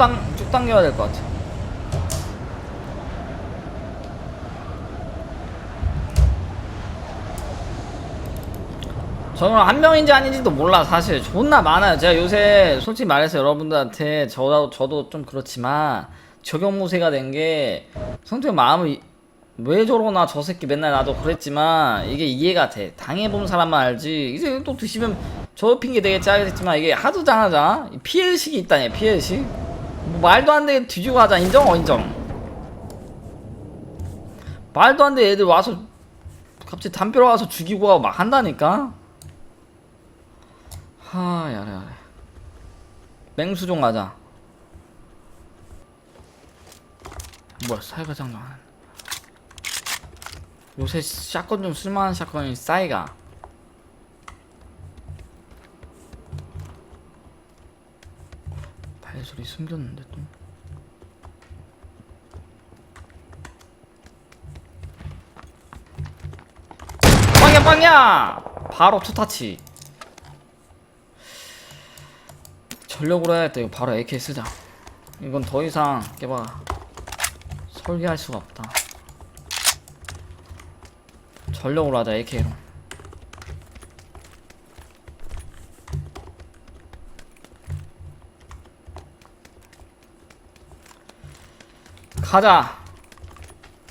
쭉, 당, 쭉 당겨야 될 것 같아. 저는 한 명인지 아닌지도 몰라 사실. 존나 많아요. 제가 요새 솔직히 말해서 여러분들한테 저도 저도 좀 그렇지만 적용무새가 된 게 성태 마음을 왜 저러나 저 새끼 맨날 나도 그랬지만 이게 이해가 돼. 당해본 사람만 알지. 이제 또 드시면 저 핑계 되겠지 하겠지만 이게 하도 당하잖아? 피해의식이 있다니 피해의식 뭐 말도 안 되게 뒤지고 하자. 인정? 어 인정. 말도 안 돼. 애들 와서 갑자기 담벼락 와서 죽이고 하고 막 한다니까? 하 야래 야래. 맹수종 가자. 뭐야 사이가 장난. 요새 샷건 좀 쓸만한 샷건이 싸이가 발 소리 숨겼는데 또. 빵야 빵야! 바로 투타치. 전력으로 해야겠다. 이거 바로 AK 쓰자. 이건 더 이상 깨봐. 설계할 수가 없다. 전력으로 하자 AK로 가자.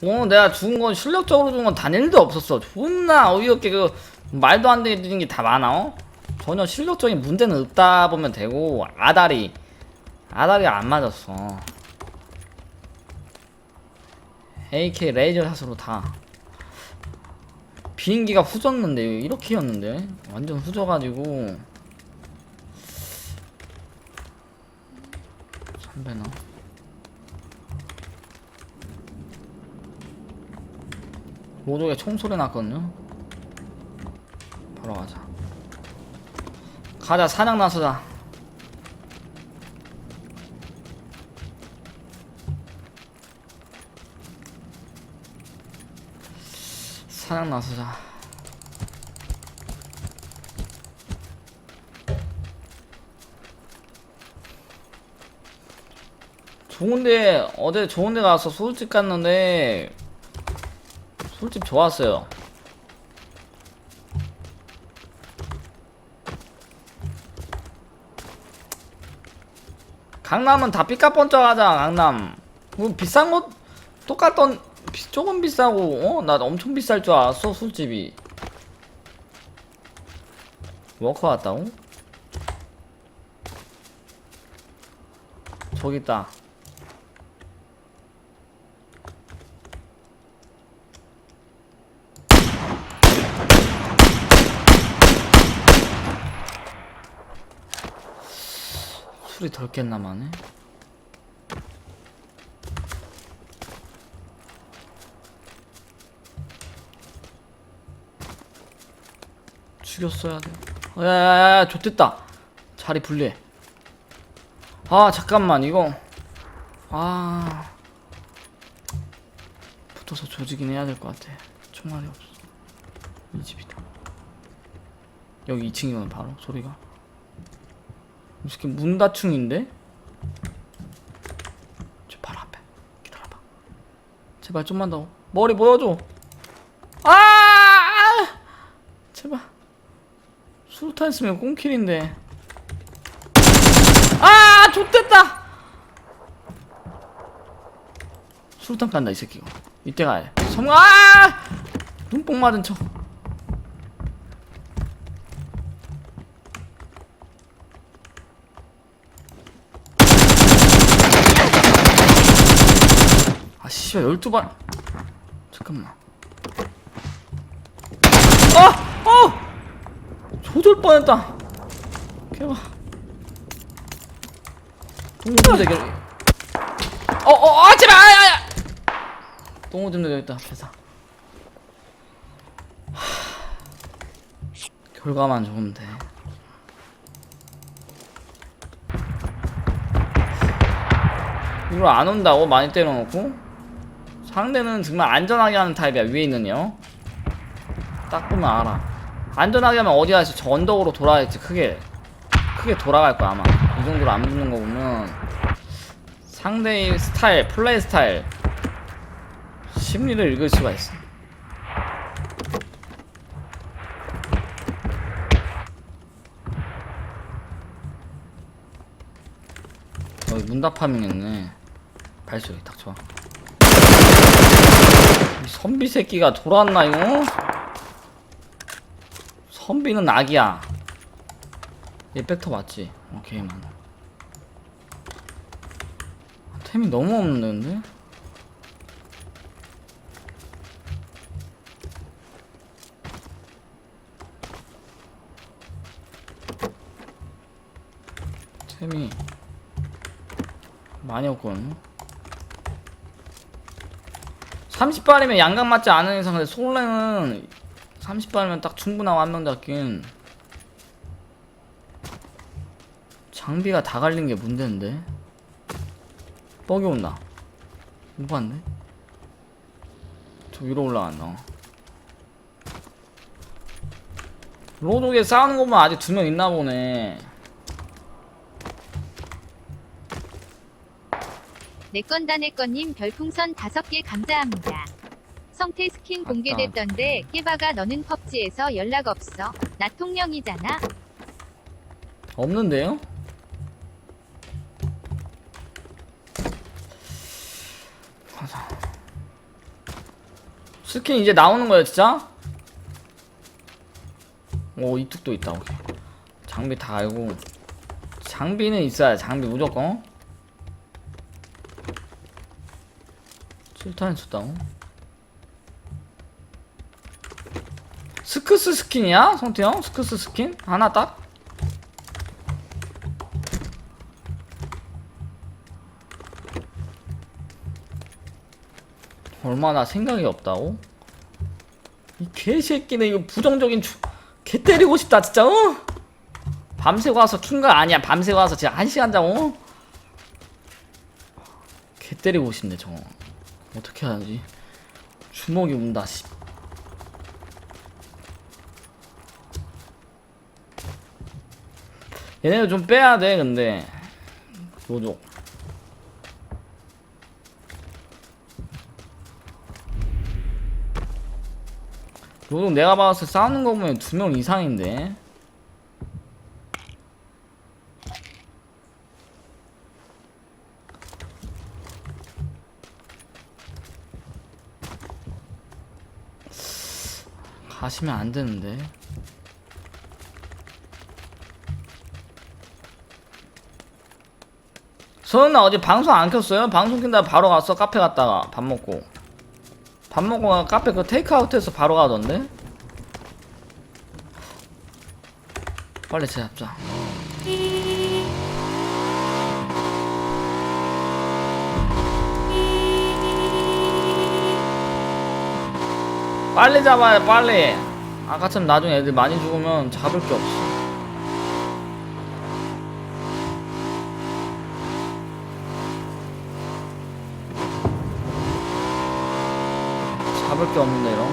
오늘 내가 죽은 건 실력적으로 죽은 건단 1도 없었어. 존나 어이없게 그 말도 안 되는 게 다 많아 어? 전혀 실력적인 문제는 없다 보면 되고 아다리. 아다리가 안 맞았어. AK 레이저 샷으로 다. 비행기가 후졌는데 이렇게였는데? 완전 후져가지고. 선배나 로독에 총소리 났거든요. 바로 가자. 가자 사냥 나서자. 사냥 나서자. 좋은데 어제 좋은데 가서 술집 갔는데 술집 좋았어요 강남은 다 삐까뻔쩍하자 강남 뭐 비싼 거 똑같던 비- 조금 비싸고 어? 나 엄청 비쌀 줄 알았어 술집이 워커 왔다고? 저기 있다 술이 덜 깼나 마네 죽였어야 돼. 어, 야야야, 좋됐다. 자리 분리해. 아, 잠깐만, 이거. 아. 붙어서 조지긴 해야 될 것 같아. 총알이 없어. 이 집이다. 여기 2층이거든, 바로, 소리가. 이 새끼 문다충인데? 저 바로 앞에. 기다려봐. 제발 좀만 더. 머리 보여줘. 아! 아! 제발. 수류탄 쓰면 꽁킬인데 아 좆됐다 수류탄 깐다 이 새끼가 이때 가야 돼 성공 아 눈뽕 맞은 척 씨발 12발 잠깐만 어! 어! 조절 뻔했다. 개봐. 동호좀 대결. 어, 어, 아, 제발! 아, 아, 아! 동호좀 대결 있다, 회사. 결과만 좋으면 돼. 이걸 안 온다고? 많이 때려놓고? 상대는 정말 안전하게 하는 타입이야, 위에 있는 요. 딱 보면 알아. 안전하게 하면 어디 가서 저 언덕으로 돌아야지 크게 크게 돌아갈 거야 아마 이 정도로 안 붙는 거 보면 상대의 스타일, 플레이 스타일, 심리를 읽을 수가 있어. 여기 문답하밍 했네. 발소리 딱 좋아. 이 선비 새끼가 돌아왔나 이거? 선비는 악이야. 얘 백터 맞지? 오케이만. 템이 너무 없는데? 템이 많이 없거든요. 30발이면 양각 맞지 않은 이상 근데 솔랭은 30발이면 딱 충분하고 한 명 잡긴 장비가 다 갈린 게 문제인데? 뻑이 온다. 못 봤네. 저 위로 올라간다. 로독에 싸우는 거 보면 아직 두 명 있나 보네 내건다 내건님 별풍선 다섯 개 감사합니다. 성태 스킨 공개됐던데 깨바가 너는 펍지에서 연락 없어. 나 통령이잖아. 없는데요? 가자. 스킨 이제 나오는 거야 진짜? 오 이뚝도 있다 오케이 장비 다 알고 장비는 있어야 장비 무조건 7탄 쳤다고 스크스 스킨이야? 성태 형? 스크스 스킨? 하나 딱? 얼마나 생각이 없다고? 이 개새끼는 이거 부정적인 주... 개 때리고 싶다 진짜 어? 밤새 와서 킨 거 아니야 밤새 와서 진짜 한 시간 자고 개 때리고 싶네 저거 어떻게 하지? 주먹이 운다 씨. 얘네를 좀 빼야 돼 근데. 로족. 로독 내가 때 싸우는 거 보면 두 명 이상인데 가시면 안 되는데 저는 어제 방송 안 켰어요? 방송 킨다 바로 갔어 카페 갔다가 밥 먹고 밥 먹고 카페 그 테이크아웃해서 바로 가던데? 빨리 제 잡자. 빨리 잡아요, 빨리. 아까처럼 나중에 애들 많이 죽으면 잡을 게 없어. 잡을 게 없는데 이런.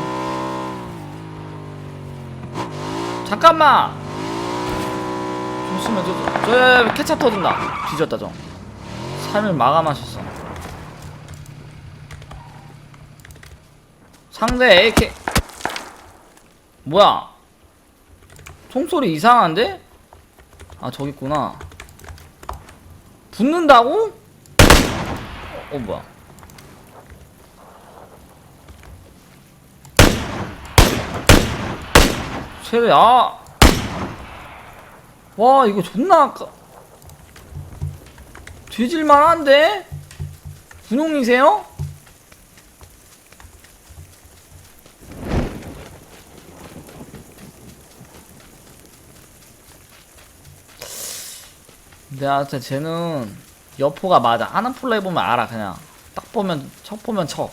잠깐만. 조심해, 저, 저, 저, 케찹 터진다. 뒤졌다, 저. 삶을 마감하셨어. 상대 AK. 뭐야? 총소리 이상한데? 아, 저기 있구나. 붙는다고? 어, 뭐야? 쟤네 아. 와 이거 존나 아까 뒤질만한데? 군용이세요? 때 쟤는 여포가 맞아. 하는 플레이 보면 알아 그냥. 딱 보면 척 보면 척.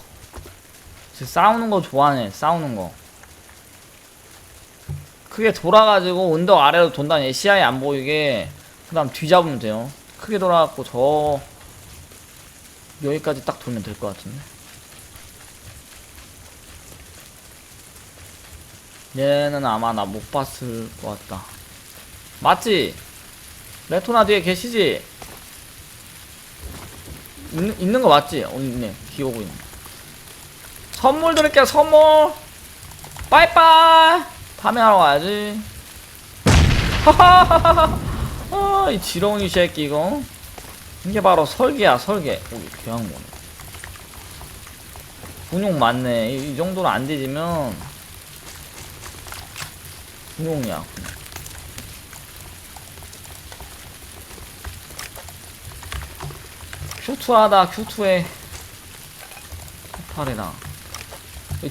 쟤 싸우는 거 좋아하네 싸우는 거. 크게 돌아가지고 언덕 아래로 돈다니 시야에 안 보이게 그 다음 뒤잡으면 돼요. 크게 돌아갖고 저 여기까지 딱 돌면 될 것 같은데. 얘는 아마 나 못 봤을 것 같다. 맞지? 레토나 뒤에 계시지? 있는, 있는 거 맞지? 어 있네. 기어오고 있네. 선물 드릴게요 선물! 빠이빠이! 파밍하러 가야지. 하하하하 아 이 지렁이 새끼 이거. 이게 바로 설계야 설계. 오이 개왕모네. 군용 맞네. 이, 이 정도는 안 뒤지면 군용이야. 군용. 큐투하다 큐투해. 팔이랑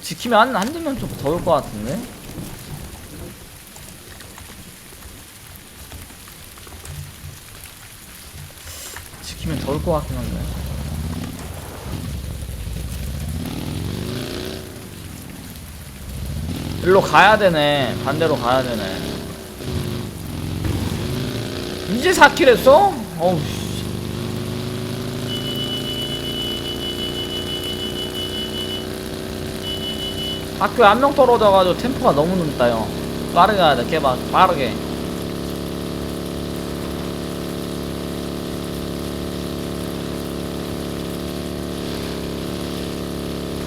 지키면 한, 한 대면 좀 더울 것 같은데? 지키면 더울 것 같긴 한데. 일로 가야 되네. 반대로 가야 되네. 이제 4킬 했어? 어우 학교에 한 명 떨어져가지고 템포가 너무 늦다 형. 빠르게 가야 돼 개박 빠르게.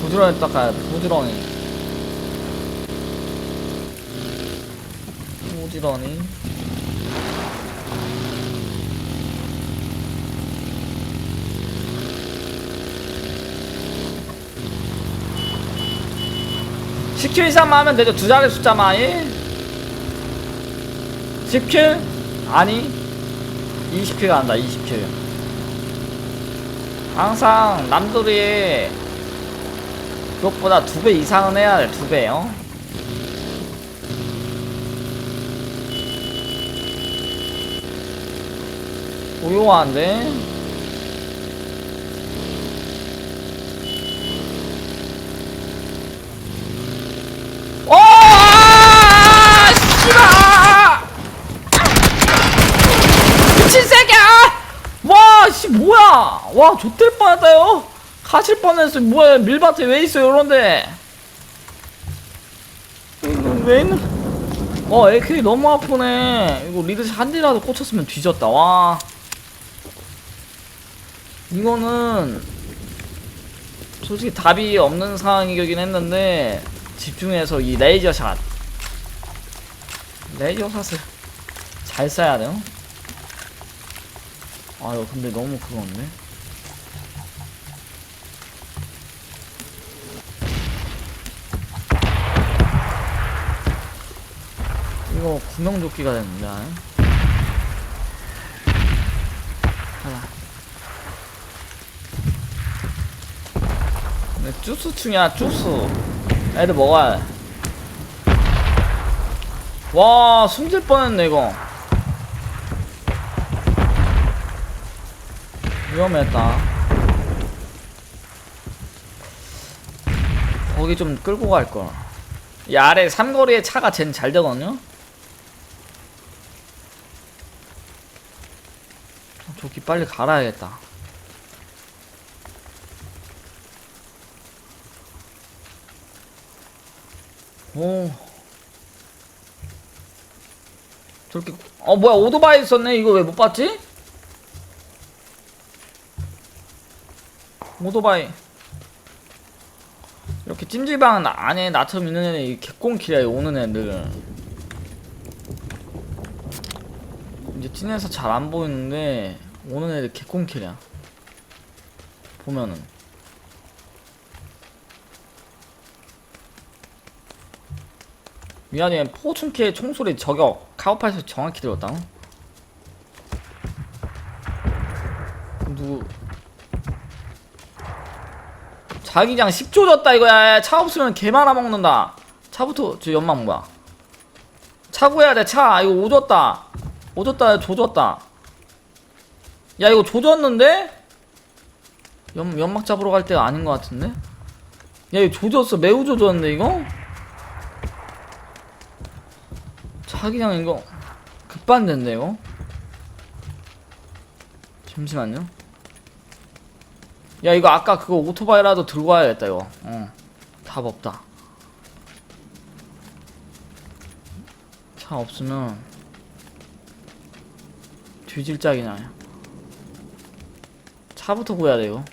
부지런히 딱 가야 돼 부지런히 부지런히 십킬 이상만 하면 되죠. 두 자리 숫자만 예? 10킬? 아니. 20킬 간다 20킬. 항상 남들이 그것보다 두 배 이상은 해야 돼 두 배요 고요한데 오! 아! 씨발! 미친 새끼야! 와, 씨, 뭐야! 와, 좆될 뻔했다요? 가실 뻔했어. 뭐야, 밀밭에 왜 있어, 요런데? 이거 왜 있는. 어, AK 너무 아프네. 이거 리드샷 한 대라도 꽂혔으면 뒤졌다, 와. 이거는, 솔직히 답이 없는 상황이긴 했는데, 집중해서 이 레이저 샷. 레이저 샷을 잘 쏴야 돼요. 아유, 근데 너무 그건데. 이거 구명조끼가 아예. 하나. 근데 주스충이야, 주스. 애들 먹어야 돼. 와, 숨질 뻔했네, 이거. 위험했다. 거기 좀 끌고 갈걸. 이 아래 삼거리에 차가 쟨 잘 되거든요? 조끼 빨리 갈아야겠다. 오. 저렇게, 어, 뭐야, 오토바이 있었네? 이거 왜 못 봤지? 오토바이. 이렇게 찜질방 안에 나처럼 있는 애는 이 개꽁키야, 오는 애들. 이제 찐에서 잘 안 보이는데, 오는 애들 개꽁키야. 보면은. 미안해 포춘키의 총소리 저격. 카우파에서 정확히 들었다. 누구? 자기장 10조 졌다 이거야. 차 없으면 개 말아 먹는다. 차부터 저 연막 뭐야? 차 구해야 돼차. 이거 오졌다. 오졌다 조졌다 야 이거 조졌는데? 연, 연막 잡으러 갈 때가 아닌 것 같은데? 야 이거 조졌어 매우 조졌는데 이거? 자 그냥 이거 급반대인데 이거? 잠시만요 야 이거 아까 그거 오토바이라도 들고 와야겠다 이거 어. 답 없다 차 없으면 뒤질 짝이 나요 4부터 구해야 돼요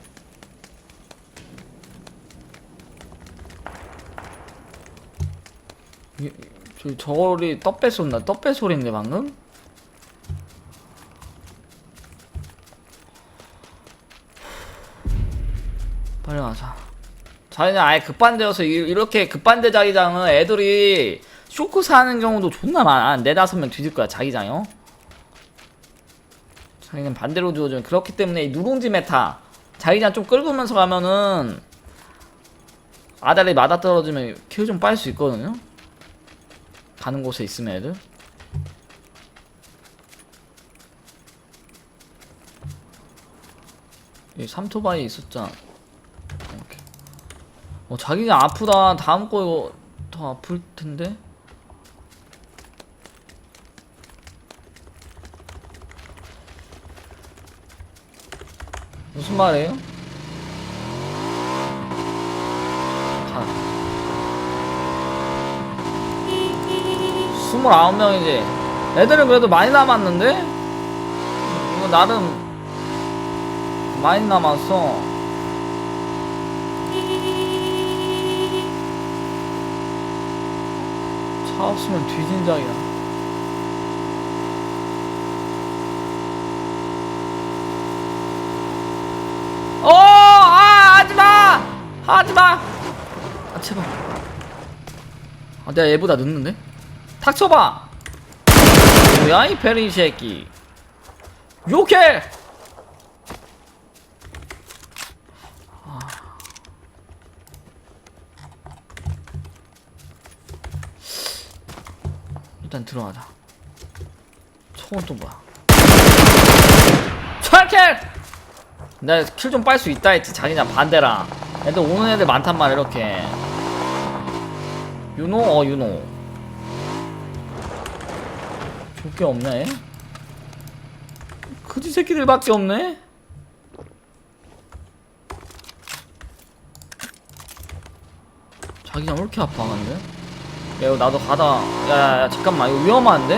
저, 저, 저리 떡배 소리나 떡배 소리인데 방금? 빨리 가자 자기는 아예 급반대여서 이렇게 급반대 자기장은 애들이 쇼크 사는 경우도 존나 많아 네다섯 명 뒤질 거야 자기장이요. 자기는 반대로 주어주면 그렇기 때문에 이 누룽지 메타 자기장 좀 끌고면서 가면은 아다리 맞아 떨어지면 킬 좀 빨 수 있거든요. 가는 곳에 있으면 애들. 이 삼토바이 있었잖아. 오케이. 어 자기가 아프다. 다음 거 이거 더 아플 텐데. 무슨 말이에요? 가. 29명이지. 애들은 그래도 많이 남았는데? 이거 나름 많이 남았어. 차 없으면 뒤진작이야. 어, 아, 하지 마! 하지 마! 아, 제발. 아, 내가 얘보다 늦는데? 닥쳐봐! 뭐야, 이 베린 새끼. 욕해! 아. 일단 들어가자. 총은 또 뭐야? 철킬! 내가 킬 좀 빨 수 있다 했지 자기냐 반대라 애들 오는 애들 많단 말이야 이렇게 유노? 어 유노 좋게 없네 얘? 그지 새끼들밖에 없네 자기장 왜 이렇게 아파 근데? 야 이거 나도 가다 야야야 잠깐만 이거 위험한데?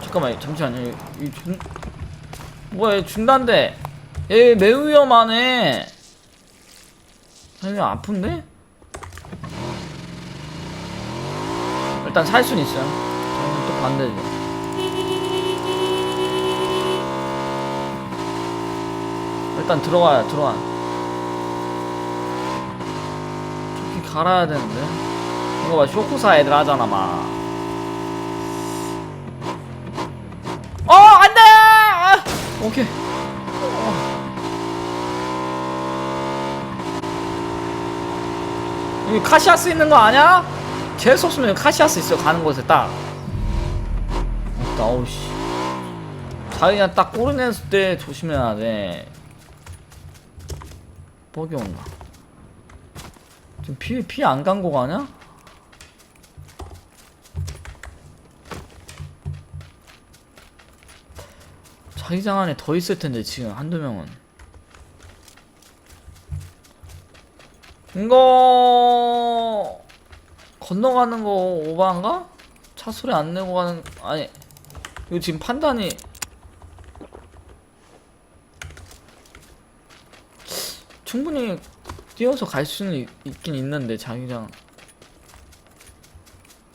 잠깐만 잠시만요 이, 이 중... 뭐야 얘 중단대 얘 매우 위험하네 얘 아픈데? 일단 살 순 있어요 또 반대지 일단 들어가야 들어와 저기 갈아야 되는데 이거 봐 쇼쿠사 애들 하잖아 막 어, 안 돼! 아! 오케이. 여기 카시아스 있는 거 아니야? 재수 없으면 카시아스 있어, 가는 곳에 딱. 없다, 어우, 씨. 자기가 딱 꼬르냈을 때 조심해야 돼. 뻑이 온다. 지금 피, 피 안 간 거 가냐? 자기장 안에 더 있을 텐데 지금 한두 명은 이거 건너가는 거 오바인가? 차 소리 안 내고 가는 아니 이거 지금 판단이. 충분히 뛰어서 갈 수는 있, 있긴 있는데 자기장.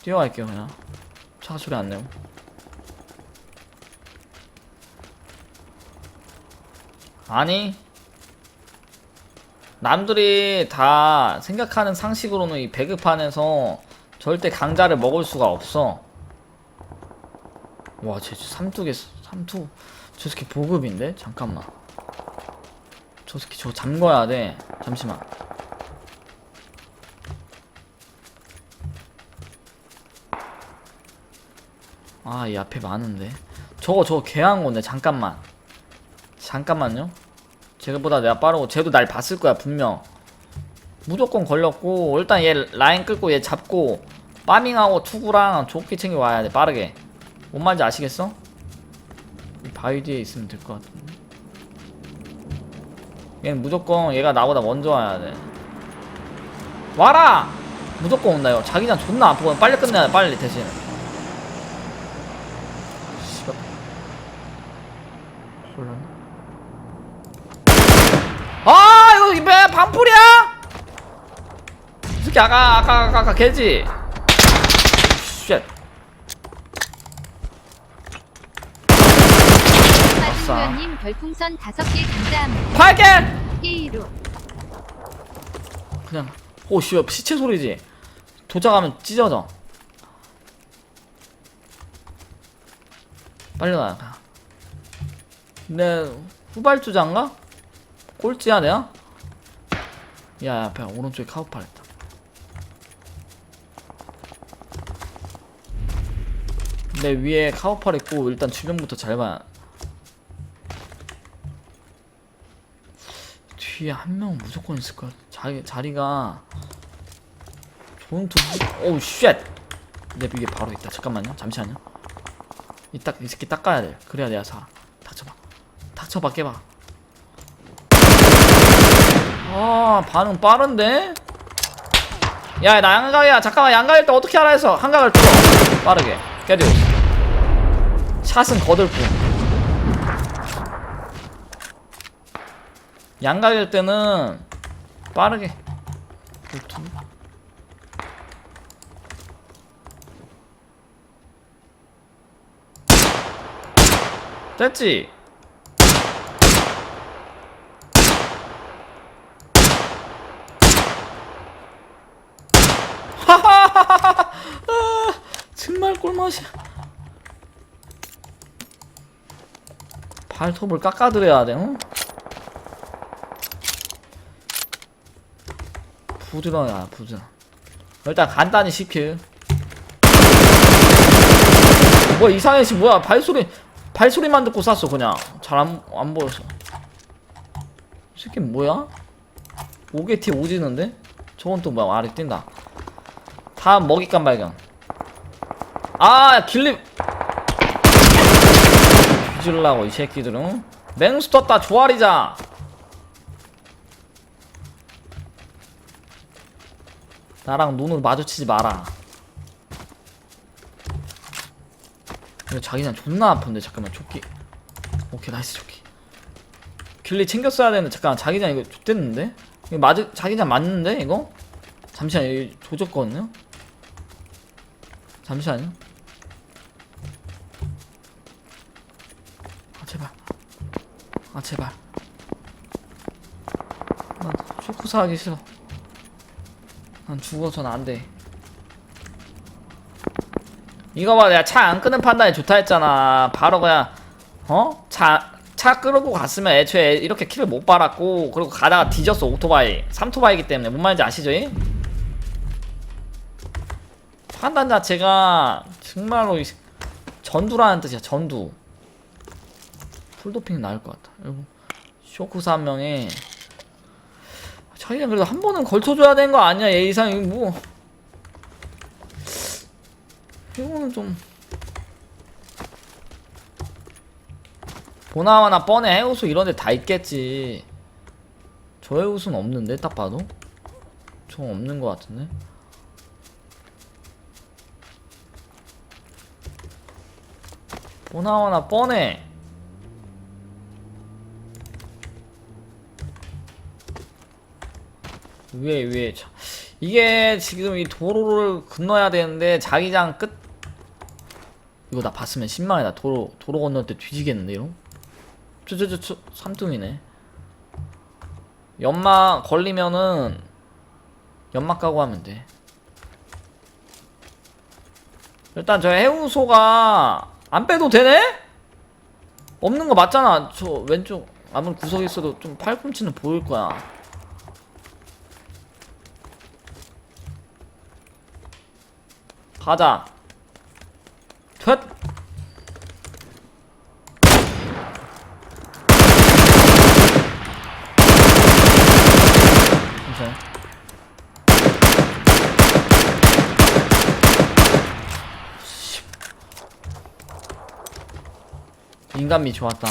뛰어갈게요 그냥. 차 소리 안 내고. 아니 남들이 다 생각하는 상식으로는 이 배급판에서 절대 강자를 먹을 수가 없어. 와쟤 삼투개 삼투 저 새끼 보급인데? 잠깐만. 저 새끼 저거 잠궈야 돼. 잠시만. 아 이 앞에 많은데. 저거 저거 개한 건데 잠깐만. 잠깐만요. 쟤보다 내가 빠르고 쟤도 날 봤을 거야 분명. 무조건 걸렸고 일단 얘 라인 끌고 얘 잡고 파밍하고 투구랑 조끼 챙겨 와야 돼 빠르게. 뭔 말인지 아시겠어? 이 바위 뒤에 있으면 될 것 같은데. 얘는 무조건 얘가 나보다 먼저 와야 돼. 와라! 무조건 온다 이거. 자기장 존나 아프거든. 빨리 끝내야 돼 빨리 대신. 홀랐네. 이 배 방풀이야? 이 새끼 아까 아까 아까 아까 개지? 쉣 아싸. 별풍선 5개 감사합니다. 발견! 끼이로. 그냥 오 씨발 시체 소리지 도착하면 찢어져 빨리 나가 내 후발주자인가? 꼴찌야 내가? 야 앞에 오른쪽에 카우팔 있다 내 위에 카우팔 있고 일단 주변부터 잘 봐. 뒤에 한 명 무조건 있을 거야. 자기 자리가 좋은 투. 오우 쉣. 내 위에 바로 있다. 잠깐만요. 잠시만요. 이딱 이 새끼 닦아야 돼. 그래야 내가 살아. 닥쳐봐. 닥쳐봐 깨봐. 아 반응 빠른데? 야 나 양각이야. 잠깐만 양각일 때 어떻게 알아 해서 한각을 뚫어. 빠르게. 깨디오. 샷은 거들 뿐. 양각일 때는 빠르게. 됐지? 하하하하하 아, 정말 꿀맛이야. 발톱을 깎아드려야 돼 응? 부드러워야 부드러 일단 간단히 시킬 뭐 이상해 씨 뭐야? 발소리 발소리만 듣고 쐈어 그냥. 잘 안 안 보여서. 이 새끼 뭐야? 오게티 오지는데? 저건 또 뭐야? 아래 뛴다. 다음 먹잇감 발견 아 길립 뒤질라고 이 새끼들은 맹수 떴다 조아리자 나랑 눈을 마주치지 마라. 이거 자기장 존나 아픈데 잠깐만 조끼. 오케이 나이스 조끼. 길리 챙겼어야 되는데 잠깐 자기장 이거 좆됐는데? 이거 맞을 자기장 맞는데 이거? 잠시만 이거 조졌거든요. 잠시만요. 아 제발. 아 제발. 난 쇼크사 하기 싫어. 난 죽어선 안 돼. 이거 봐, 내가 차 안 끄는 판단이 좋다 했잖아. 바로 그냥, 어? 차, 차 끌고 갔으면 애초에 이렇게 키를 못 빨았고, 그리고 가다가 뒤졌어, 오토바이. 삼토바이기 때문에. 뭔 말인지 아시죠? 이? 판단 자체가 정말로 이- 전두라는 뜻이야, 전두. 풀도핑 나을 것 같다. 그리고 쇼크사 한 명에 자기는 그래도 한 번은 걸쳐줘야 되는 거 아니야 예의상. 이거 뭐. 이거는 좀 보나마나 뻔해. 해우수 이런 데 다 있겠지. 저 해우수는 없는데 딱 봐도? 저 없는 거 같은데? 보나마나 뻔해 위에 위에. 자, 이게 지금 이 도로를 건너야 되는데 자기장 끝. 이거 나 봤으면 10만이다 도로 도로 건널 때 뒤지겠는데 이거 저저저저 삼뚱이네. 연막 걸리면은 연막 까고 하면 돼. 일단 저 해우소가 안 빼도 되네? 없는 거 맞잖아. 저 왼쪽 아무리 구석에 있어도 좀 팔꿈치는 보일 거야 가자. 퇴. 인간미 좋았다.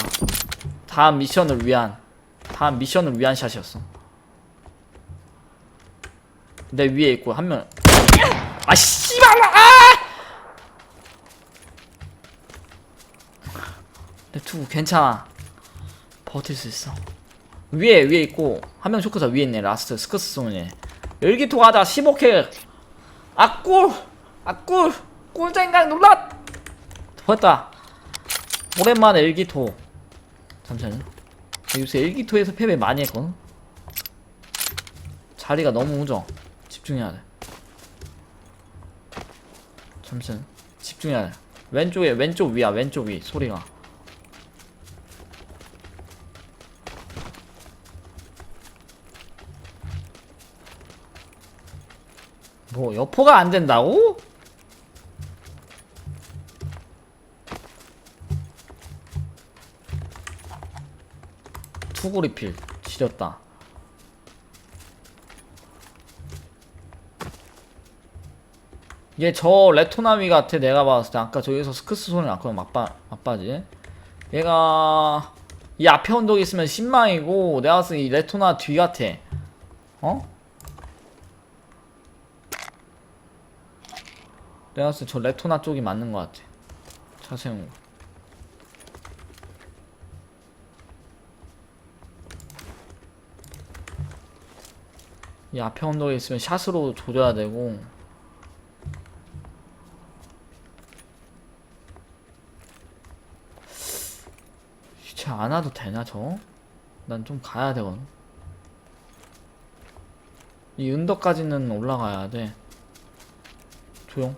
다음 미션을 위한 다음 미션을 위한 샷이었어. 내 위에 있고 한 명. 아 씨발 아! 내 투구 괜찮아. 버틸 수 있어. 위에 위에 있고 한한명 쇼크사 위에 있네 라스트 스커스 소네 열기토 가자 15킬. 아꿀! 아꿀! 꿀쟁강 눌렀 됐다. 오랜만에 일기토. 잠시만요. 요새 일기토에서 패배 많이 했거든? 자리가 너무 우정. 집중해야 돼 잠시만. 집중해야 돼 왼쪽에 왼쪽 위야 왼쪽 위. 소리가. 뭐 여포가 안 된다고? 투구리필 지렸다 얘 저 레토나미 같아 내가 봤을 때. 아까 저기서 스크스 손이 났거든 맞바, 맞바지. 얘가 이 앞에 언덕에 있으면 신망이고 내가 봤을 때 이 레토나 뒤 같아. 어? 내가 봤을 때 저 레토나 쪽이 맞는 것 같아. 차 세운 거. 이 앞에 언덕에 있으면 샷으로 조져야 되고 주차 안 와도 되나 저? 난 좀 가야 되거든. 이 은덕까지는 올라가야 돼. 조용.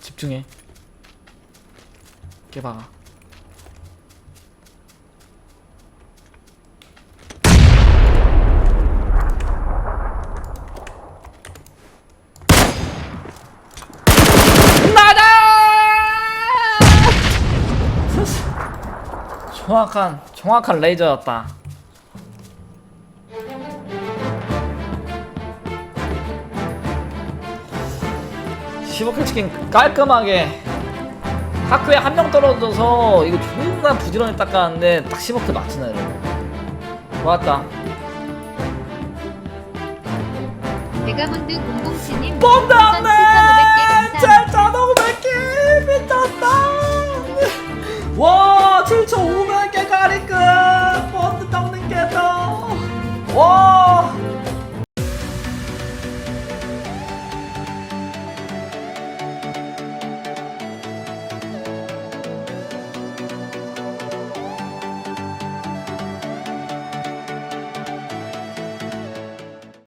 집중해. 깨박아 나다 정확한 정확한 레이저였다. 시버클 치킨 깔끔하게 하크에 한 명 떨어져서 이거 존나 부지런히 닦았는데 딱 시버클 맞추네 이러고 좋았다. 베가문드 007님 bomb 별풍선 7,500개 감사합니다. 와 7,500개 가리끝 버스 닦는 게더 와.